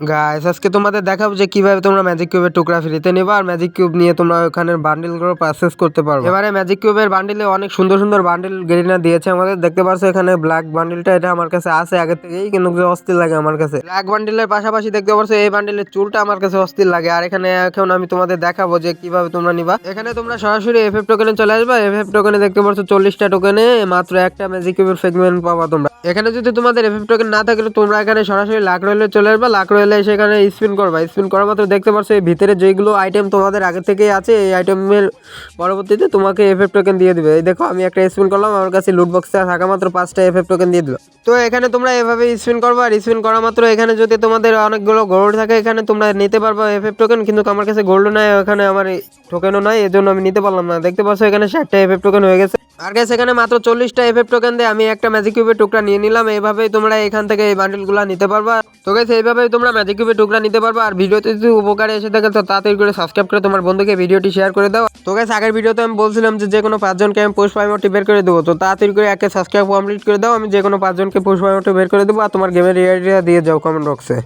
Guys আজকে তোমাদের দেখাবো যে কীভাবে তোমরা ম্যাজিক কিউবের টুকরা ফ্রিতে নেবা আর ম্যাজিক কিউব নিয়ে তোমরা ওখানে বান্ডিলগুলো পারচেস করতে পারবে। এবারে ম্যাজিক কিউবের বান্ডিলে অনেক সুন্দর সুন্দর বান্ডিল গেরিনা দিয়েছে আমাদের। দেখতে পাচ্ছ এখানে ব্ল্যাক বান্ডিলটা এটা আমার কাছে আছে আগে থেকেই, কিন্তু অস্থির লাগে আমার কাছে। ব্ল্যাক বান্ডিলের পাশাপাশি দেখতে পাচ্ছ এই বান্ডিলের চুলটা আমার কাছে অস্থির লাগে। আর এখানে এখন আমি তোমাদের দেখাবো যে কীভাবে তোমরা নিবা। এখানে তোমরা সরাসরি এফএফ টোকেনে চলে আসবা। এফএফ টোকেনে দেখতে পাচ্ছ চল্লিশটা টোকেনে মাত্র একটা ম্যাজিক কিউবের সেগমেন্ট পাবা তোমরা। এখানে যদি তোমাদের এফএফ টোকেন না থাকলে তোমরা এখানে সরাসরি লাখ রয়েলে চলে আসবা। লাখ রয়েলে সেখানে স্পিন করবা। স্পিন করা মাত্র দেখতে পাচ্ছ এই ভিতরে যেগুলো আইটেম তোমাদের আগে থেকেই আছে, এই আইটেমের পরবর্তীতে তোমাকে এফএফ টোকেন দিয়ে দিবে। এই দেখো, আমি একটা স্পিন করলাম, আমার কাছে লুট বক্সে থাকা মাত্র পাঁচটা এফএফ টোকেন দিয়ে দিল। তো এখানে তোমরা এভাবে স্পিন করবা, আর স্পিন করা মাত্র এখানে যদি তোমাদের অনেকগুলো গোল্ড থাকে, এখানে তোমরা নিতে পারবা এফএফ টোকেন কিন্তু আমার কাছে গোল্ড নাই এখানে আমার টোকেনও নাই, এজন্য আমি নিতে পারলাম না। দেখতে পাচ্ছ এখানে ষাটটা এফএফ টোকেন হয়ে গেছে। আর গেছে এখানে মাত্র চল্লিশটা এফএফ টোকেন দিয়ে আমি একটা ম্যাজিক কিউবের টুকরা নিয়ে নিলাম, এইভাবেই তোমরা এখান থেকে এই বান্ডেলগুলো নিতে পারবা। তো গাইস এইভাবেই তোমরা ম্যাজিক কিউবের টুকরা নিতে পারবা। আর ভিডিওতে যদি উপকারে এসে থাকে, তো তাড়াতাড়ি করে সাবস্ক্রাইব করে তোমার বন্ধুকে ভিডিওটি শেয়ার করে দাও। তো গাইস আগের ভিডিওতে আমি বলছিলাম যে যে কোনো পাঁচজনকে আমি পোস্ট পাইমোটি বের করে দেবো, তো তাড়াতাড়ি করে একে সাবস্ক্রাইব কমপ্লিট করে দাও। আমি যে কোনো পাঁচজনকে পোস্ট পাইমোটি বের করে দেবো, আর তোমার গেমের রিয়ারিটা দিয়ে যাও কমেন্ট বক্সে